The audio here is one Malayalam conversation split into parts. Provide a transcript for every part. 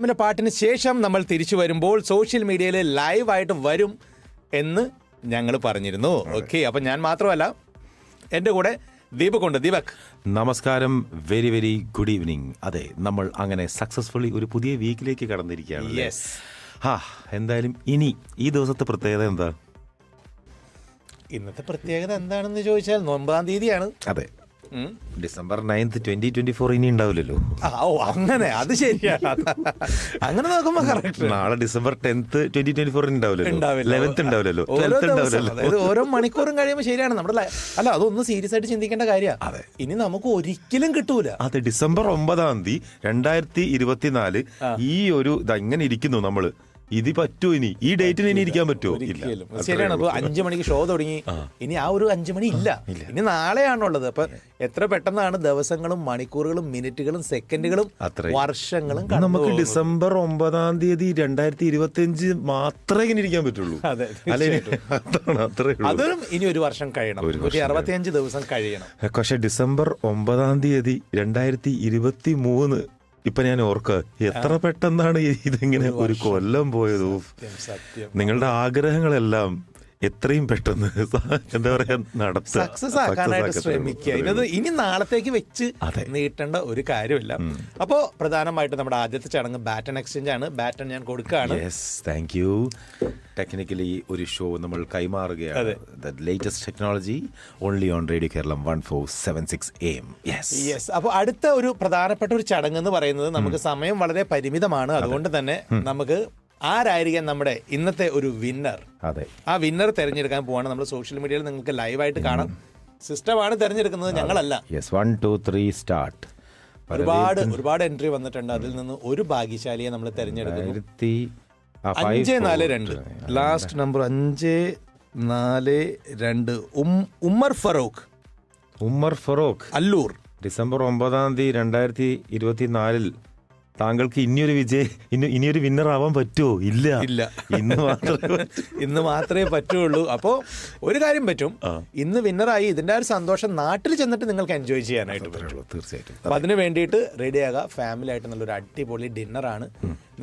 പിന്നെ പാട്ടിന് ശേഷം നമ്മൾ തിരിച്ചു വരുമ്പോൾ സോഷ്യൽ മീഡിയയിൽ ലൈവായിട്ട് വരും എന്ന് ഞങ്ങൾ പറഞ്ഞിരുന്നു. ഓക്കെ അപ്പം ഞാൻ മാത്രമല്ല എന്റെ കൂടെ ദീപക് ഉണ്ട്. ദീപക്. നമസ്കാരം. Very very good evening. അതെ നമ്മൾ അങ്ങനെ സക്സസ്ഫുള്ളി ഒരു പുതിയ വീക്കിലേക്ക് കടന്നിരിക്കുകയാണ് യെസ് ഹാ എന്തായാലും ഇനി ഈ ദിവസത്തെ പ്രത്യേകത എന്താ? ഇന്നത്തെ പ്രത്യേകത എന്താണെന്ന് ചോദിച്ചാൽ ഒമ്പതാം തീയതിയാണ്. അതെ. December ninth twenty twenty four ഇനി ഉണ്ടാവില്ലല്ലോ. ഓ അങ്ങനെ അത് ശരിയാണ് അങ്ങനെ നോക്കുമ്പോ കറക്റ്റ് നാളെ December tenth twenty twenty four ഉണ്ടാവില്ലല്ലോ. ഉണ്ടാവില്ല. ലെവൻത്ത് ഉണ്ടാവില്ലല്ലോ. ഓരോ ട്വൽത്ത് ഉണ്ടാവില്ലല്ലോ. അതായത് ഓരോ മണിക്കൂറും കഴിയുമ്പോൾ ശരിയാണ്. നമ്മുടെ അല്ല അതൊന്നും സീരിയസ് ആയിട്ട് ചിന്തിക്കേണ്ട കാര്യമാണ്. ഇനി നമുക്ക് ഒരിക്കലും കിട്ടൂല. അതെ ഡിസംബർ ഒമ്പതാം തീയതി രണ്ടായിരത്തി ഇരുപത്തിനാല് ഈ ഒരു ഇതാ ഇങ്ങനെ ഇരിക്കുന്നു നമ്മൾ. ഇത് പറ്റുമോ ഇനി. ഈ ഡേറ്റിന് ഇനി ഇരിക്കാൻ പറ്റുമോ? ശരിയാണ്. അപ്പൊ അഞ്ചു മണിക്ക് ഷോ തുടങ്ങി. ഇനി ആ ഒരു അഞ്ചു മണി ഇല്ല. ഇനി നാളെയാണുള്ളത്. അപ്പൊ എത്ര പെട്ടെന്നാണ് ദിവസങ്ങളും മണിക്കൂറുകളും മിനിറ്റുകളും സെക്കൻഡുകളും വർഷങ്ങളും നമുക്ക്. ഡിസംബർ ഒമ്പതാം തീയതി രണ്ടായിരത്തി ഇരുപത്തി അഞ്ച് മാത്രമേ ഇനി ഇരിക്കാൻ പറ്റുള്ളൂ. അതെ, ഇനി? ഒരു വർഷം കഴിയണം. അറുപത്തിയഞ്ച് ദിവസം കഴിയണം. പക്ഷെ ഡിസംബർ ഒമ്പതാം തീയതി രണ്ടായിരത്തി ഇരുപത്തി മൂന്ന് ഇപ്പൊ ഞാൻ ഓർക്ക എത്ര പെട്ടെന്നാണ് ഇതിങ്ങനെ ഒരു കൊല്ലം പോയത്. നിങ്ങളുടെ ആഗ്രഹങ്ങളെല്ലാം എത്രയും പെട്ടെന്ന് എന്താ പറയാ നടത്തുക. സക്സസ് ആക്കാനായിട്ട് ശ്രമിക്കുക. ആക്കത്തേ ഇനി നാളത്തേക്ക് വെച്ച്. നീട്ടേണ്ട ഒരു കാര്യമില്ല. അപ്പോൾ പ്രധാനമായിട്ട് നമ്മുടെ ആദ്യത്തെ ചടങ്ങ് ബാറ്റൺ എക്സ്ചേഞ്ച് ആണ്. ബാറ്റൺ ഞാൻ കൊടുക്കുകയാണ്. യെസ് താങ്ക് യു ടെക്നിക്കലി ഒരു ഷോ നമ്മൾ കൈമാറുകയാണ്. Latest technology only on radio Keralam one four seven six M yes yes അപ്പോൾ അടുത്ത ഒരു പ്രധാനപ്പെട്ട ഒരു ചടങ്ങ് എന്ന് പറയുന്നത് നമുക്ക് സമയം വളരെ പരിമിതമാണ്. അതുകൊണ്ട് തന്നെ നമുക്ക് ആരായിരിക്കാം നമ്മുടെ ഇന്നത്തെ ഒരു വിന്നർ അതെ. ആ വിന്നർ തിരഞ്ഞെടുക്കാൻ പോവാണ്. നമ്മൾ സോഷ്യൽ മീഡിയയിൽ നിങ്ങൾക്ക് ലൈവായിട്ട് കാണാം. സിസ്റ്റമാണ് തിരഞ്ഞെടുക്കുന്നത്. ഞങ്ങളല്ല. Yes one two three start ഒരുപാട് ഒരുപാട് എൻട്രി വന്നിട്ടുണ്ട്. അതിൽ നിന്ന് ഒരു ഭാഗ്യശാലിയെ നമ്മൾ തിരഞ്ഞെടുക്കുന്നു. അഞ്ച് നാല് രണ്ട്. ലാസ്റ്റ് നമ്പർ അഞ്ച് നാല് രണ്ട്. ഉമ്മർ ഫറൂഖ്. ഉമ്മർ ഫറൂഖ്. അല്ലൂർ. ഡിസംബർ ഒമ്പതാം തീയതി രണ്ടായിരത്തി ഇരുപത്തിനാലിൽ താങ്കൾക്ക് ഇനിയൊരു വിജയ ഇനി ഇനിയൊരു വിന്നർ ആവാൻ പറ്റുമോ ഇല്ല. ഇല്ല. ഇന്ന് മാത്രമേ. ഇന്ന് മാത്രമേ പറ്റുള്ളൂ. അപ്പോൾ ഒരു കാര്യം പറ്റും. ഇന്ന് വിന്നറായി ഇതിന്റെ ഒരു സന്തോഷം നാട്ടിൽ ചെന്നിട്ട് നിങ്ങൾക്ക് എൻജോയ് ചെയ്യാനായിട്ട് പറ്റുള്ളൂ തീർച്ചയായിട്ടും. അപ്പൊ അതിന് വേണ്ടിയിട്ട് റെഡി ആകുക ഫാമിലി ആയിട്ട് നല്ലൊരു അടിപൊളി ഡിന്നറാണ്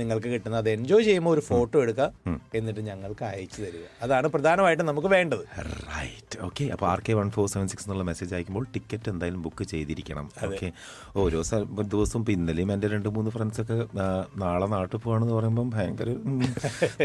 നിങ്ങൾക്ക് കിട്ടുന്നത്. അത് എൻജോയ് ചെയ്യുമ്പോൾ ഒരു ഫോട്ടോ എടുക്കുക എന്നിട്ട് ഞങ്ങൾക്ക് അയച്ചു തരിക. അതാണ് പ്രധാനമായിട്ടും നമുക്ക് വേണ്ടത്. റൈറ്റ് ഓക്കെ അപ്പോൾ R K one four seven six എന്നുള്ള മെസ്സേജ് അയക്കുമ്പോൾ ടിക്കറ്റ് എന്തായാലും ബുക്ക് ചെയ്തിരിക്കണം. ഓക്കെ ഓരോ ദിവസവും ഇപ്പം ഇന്നലെയും എന്റെ രണ്ട് മൂന്ന് ഫ്രണ്ട്സൊക്കെ ഒക്കെ നാളെ നാട്ടിൽ പോവാണെന്ന് പറയുമ്പം ഭയങ്കര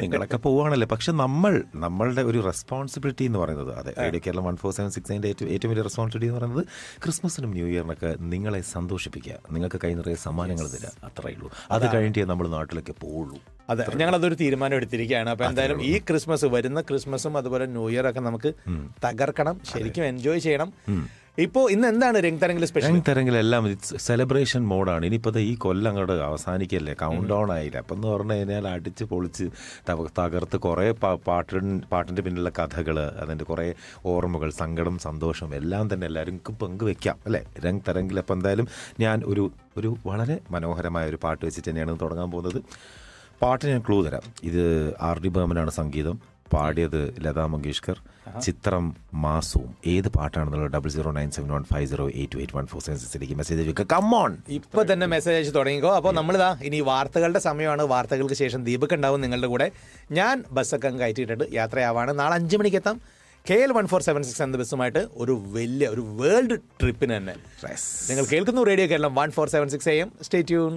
നിങ്ങളൊക്കെ പോവാണല്ലേ? പക്ഷെ നമ്മൾ നമ്മളുടെ ഒരു റെസ്പോൺസിബിലിറ്റി എന്ന് പറയുന്നത് അതെ radio Keralam one four seven six അതിന്റെ ഏറ്റവും ഏറ്റവും വലിയ റെസ്പോൺസിബിലിറ്റി എന്ന് പറയുന്നത് ക്രിസ്മസിനും ന്യൂ ഇയറിനൊക്കെ നിങ്ങളെ സന്തോഷിപ്പിക്കുക. നിങ്ങൾക്ക് കൈ നിറയെ സമ്മാനങ്ങൾ തരിക. അത്രയേ ഉള്ളൂ. അത് കഴിഞ്ഞിട്ടേ നമ്മൾ നാട്ടിലേക്ക് പോവുള്ളൂ. അതെ ഞങ്ങളതൊരു തീരുമാനം എടുത്തിരിക്കുകയാണ്. അപ്പോൾ എന്തായാലും ഈ ക്രിസ്മസ് വരുന്ന ക്രിസ്മസും അതുപോലെ ന്യൂ ഇയർ ഒക്കെ നമുക്ക് തകർക്കണം ശരിക്കും എൻജോയ് ചെയ്യണം. ഇപ്പോ ഇന്ന് എന്താണ് രംഗതരംഗിൽ സ്പെഷ്യൽ രംഗ് തരംഗിൽ എല്ലാം സെലിബ്രേഷൻ മോഡാണ് ഇനിയിപ്പോൾ ഈ കൊല്ലം അങ്ങോട്ട് അവസാനിക്കല്ലേ? കൗണ്ട് ഡൗൺ ആയില്ല. അപ്പം എന്ന് പറഞ്ഞു കഴിഞ്ഞാൽ അടിച്ച് പൊളിച്ച് തക- തകർത്ത് കുറേ പാട്ട് പാട്ടിന്റെ പിന്നിലുള്ള കഥകൾ അതിന്റെ കുറേ ഓർമ്മകൾ സങ്കടം സന്തോഷം എല്ലാം തന്നെ എല്ലാവർക്കും പങ്കുവെക്കാം അല്ലേ? രംഗ് തരംഗിൽ അപ്പം എന്തായാലും ഞാൻ ഒരു ഒരു വളരെ മനോഹരമായ ഒരു പാട്ട് വെച്ചിട്ട് തന്നെയാണ് തുടങ്ങാൻ പോകുന്നത്. പാട്ട് ഞാൻ ക്ലൂ തരാം. ഇത് ആർ ഡി ബർമനാണ് സംഗീതം. പാടിയത് ലതാ മങ്കേഷ്കർ ചിത്രം മാസവും ഏത് പാട്ടാണെന്നുള്ളത് double zero nine seven one five zero eight eight one four seven സിക്സിലേക്ക് message അയക്കുക കമ്മോൺ ഇപ്പൊ തന്നെ മെസ്സേജ് അയച്ച് തുടങ്ങിക്കോ. അപ്പോൾ നമ്മളിതാ ഇനി വാർത്തകളുടെ സമയമാണ്. വാർത്തകൾക്ക് ശേഷം ദീപക് ഉണ്ടാവും നിങ്ങളുടെ കൂടെ. ഞാൻ ബസ്സൊക്കെ കയറ്റിയിട്ടുണ്ട്. യാത്രയാവാണ്. നാളെ അഞ്ച് മണിക്ക് എത്താം. K L one four seven six എന്ന ബസ്സുമായിട്ട് ഒരു വലിയ ഒരു വേൾഡ് ട്രിപ്പിന് തന്നെ. നിങ്ങൾ കേൾക്കുന്നു radio Keralam one four seven six A M stay tune